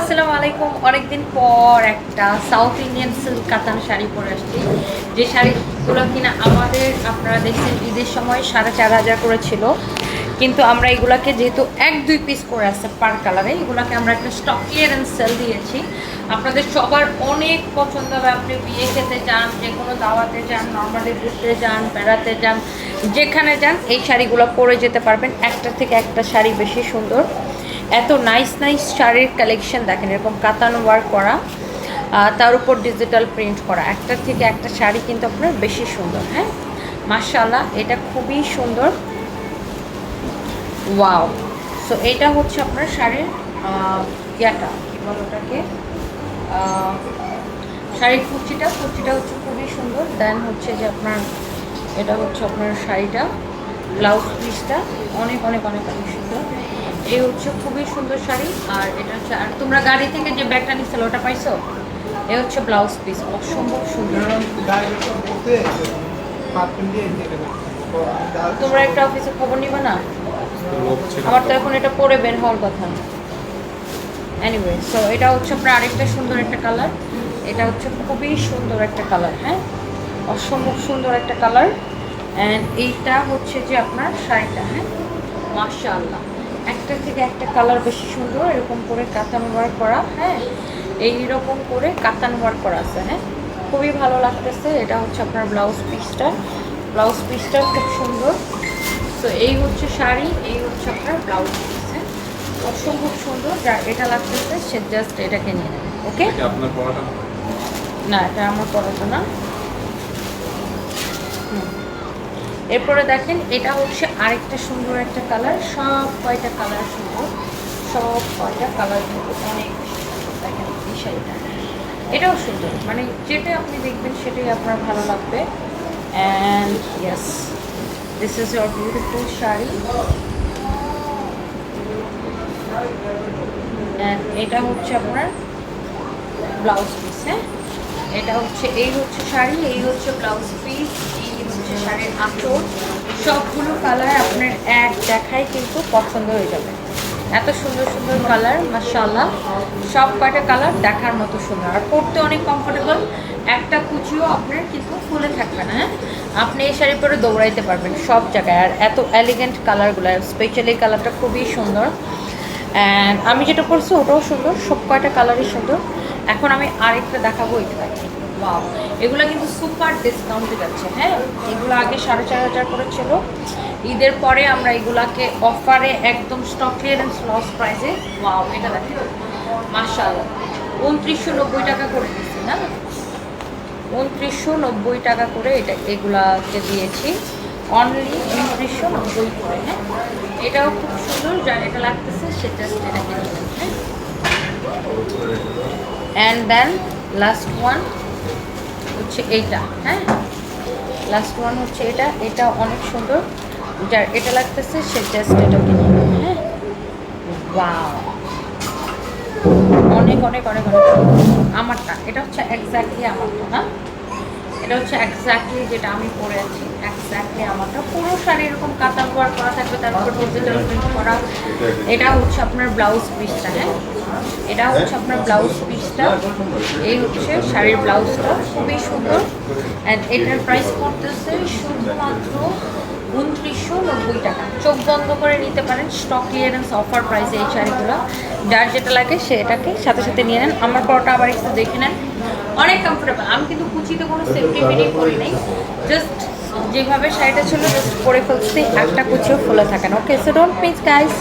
আসসালামু আলাইকুম। অনেকদিন পর একটা সাউথ ইন্ডিয়ান সিল্ক কাতান শাড়ি পরে আসছি। যে শাড়িগুলো কিনা আমাদের, আপনারা দেখছেন ঈদের সময় সাড়ে চার হাজার করেছিল কিন্তু আমরা এগুলাকে যেহেতু এক দুই পিস করে আসছে পার কালারে এগুলাকে আমরা একটা স্টক ক্লিয়ারেন্স সেল দিয়েছি। আপনাদের সবার অনেক পছন্দ হবে। আপনি বিয়ে খেতে যান যে কোনো দাওয়াতে যান নর্মালি ঘুরতে যান, বেড়াতে যান, যেখানে যান, এই শাড়িগুলো পরে যেতে পারবেন। একটা থেকে একটা শাড়ি বেশি সুন্দর। এত নাইস নাইস শাড়ির কালেকশন দেখেন, এরকম কাতান ওয়ার্ক করা। তার উপর ডিজিটাল প্রিন্ট করা। একটার থেকে একটা শাড়ি কিন্তু আপনার বেশি সুন্দর হ্যাঁ? মাশাআল্লাহ, এটা খুবই সুন্দর। ওয়াও সো এটা হচ্ছে আপনার শাড়ির ইয়াটা, কী ওটাকে? শাড়ির কুচিটা কুচিটা হচ্ছে খুবই সুন্দর। দেন হচ্ছে যে আপনার, এটা হচ্ছে আপনার শাড়িটা। ব্লাউজ পিসটা অনেক অনেক অনেক অনেক সুন্দর। এই হচ্ছে খুবই সুন্দর শাড়ি, আর এটা হচ্ছে আর তোমরা গাড়ি থেকে যে ব্যাগটা নিচ্ছিল, ওটা পাইছো? এ হচ্ছে ব্লাউজ পিস, অসম্ভব সুন্দর। তোমরা একটা অফিসে খবর নিবে না? আমার তো এখন এটা পরে বের হওয়ার কথা। এনিওয়ে সো এটা হচ্ছে আপনার আরেকটা সুন্দর একটা কালার এটা হচ্ছে খুবই সুন্দর একটা কালার হ্যাঁ? অসম্ভব সুন্দর একটা কালার অ্যান্ড এইটা হচ্ছে যে আপনার শাড়িটা হ্যাঁ? মাশাআল্লাহ। একটা থেকে একটা কালার বেশি সুন্দর এরকম করে কাতান ওয়ার্ক করা হ্যাঁ? এইরকম করে কাতান ওয়ার্ক করা আছে হ্যাঁ? খুবই ভালো লাগতেছে। এটা হচ্ছে আপনার ব্লাউজ পিসটা ব্লাউজ পিসটা খুব সুন্দর। তো এই হচ্ছে শাড়ি এই হচ্ছে আপনার ব্লাউজ পিস হ্যাঁ? অসম্ভব সুন্দর। যা এটা লাগতেছে সে জাস্ট এটাকে নিয়ে নেবে ওকে আপনার পড়াটা না এটা আমার পড়াতো না। এরপরে দেখেন, এটা হচ্ছে আরেকটা সুন্দর একটা কালার। সব কয়টা কালার সুন্দর? সব কয়টা কালার কিন্তু অনেক। দেখেন এই শাড়িটা এটাও সুন্দর। মানে যেটা আপনি দেখবেন সেটাই আপনার ভালো লাগবে। And yes this is your beautiful sari. And এটা হচ্ছে আপনার ব্লাউজ পিস হ্যাঁ? এটা হচ্ছে, এই হচ্ছে শাড়ি, এই হচ্ছে ব্লাউজ পিস শাড়ির সবগুলো কালার আপনার এক দেখায় কিন্তু পছন্দ হয়ে যাবে। এত সুন্দর সুন্দর কালার মাশাআল্লাহ। সব কয়টা কালার দেখার মতো সুন্দর। আর পরতে অনেক কমফোর্টেবল একটা কুচিও আপনার কিন্তু খুলে থাকবে না হ্যাঁ? আপনি এই শাড়ি পরে দৌড়াইতে পারবেন সব জায়গায়। আর এত এলিগেন্ট কালারগুলো স্পেশালি কালারটা খুবই সুন্দর। অ্যান্ড আমি যেটা করছি ওটাও সুন্দর, সব কয়টা কালারই সুন্দর। এখন আমি আরেকটা দেখাবো এটা ওয়াও এগুলো কিন্তু সুপার ডিসকাউন্টে যাচ্ছে হ্যাঁ? এগুলো আগে সাড়ে চার হাজার করে ছিল। ঈদের পরে আমরা এগুলাকে অফারে একদম স্টক ক্লিয়ারেন্স লস প্রাইসে ওয়াও এটা দেখেন। মার্শাল উনত্রিশশো নব্বই টাকা করে দিচ্ছি না? উনত্রিশশো নব্বই টাকা করে এটা এগুলাকে দিয়েছি। অনলি উনত্রিশশো নব্বই করে হ্যাঁ? এটাও খুব সুন্দর যার এটা লাগতেছে সেটা এটাকে নেবেন হ্যাঁ? অ্যান্ড দেন লাস্ট ওয়ান হচ্ছে এইটা হ্যাঁ? লাস্ট ওয়ান হচ্ছে এটা এটা অনেক সুন্দর। যার এটা লাগতেছে সে জাস্ট এটা কিনে হ্যাঁ? বা অনেক অনেক অনেক অনেক আমারটা এটা হচ্ছে এক্স্যাক্টলি আমারটা না এটা হচ্ছে এক্স্যাক্টলি যেটা আমি পরে আছি এক্স্যাক্টলি আমারটা। পুরো শাড়ি এরকম কাতান ওয়ার্ক করা থাকবে তার উপর ডিজিটাল প্রিন্ট করা। এটা হচ্ছে আপনার ব্লাউজ পিসটা হ্যাঁ? এটা হচ্ছে আপনার ব্লাউজ পিসটা। এই হচ্ছে শাড়ির ব্লাউজটা, খুবই সুন্দর। অ্যান্ড এটার প্রাইস পড়তেছে শুধুমাত্র উনত্রিশশো নব্বই টাকা। চোখ বন্ধ করে নিতে পারেন স্টক ক্লিয়ারেন্স অফার প্রাইসে এই শাড়িগুলো। যার যেটা লাগে সে এটাকে সাথে সাথে নিয়ে নেন। আমার পরটা আবার একটু দেখে নেন। অনেক কমফোর্টেবল আমি কিন্তু কুচিতে কোনো সেফটি মিনি করি নাই। জাস্ট যেভাবে শাড়িটা ছিল জাস্ট পরে ফেলছি, একটা কুচিও ফুলে থাকে না। Okay so don't miss guys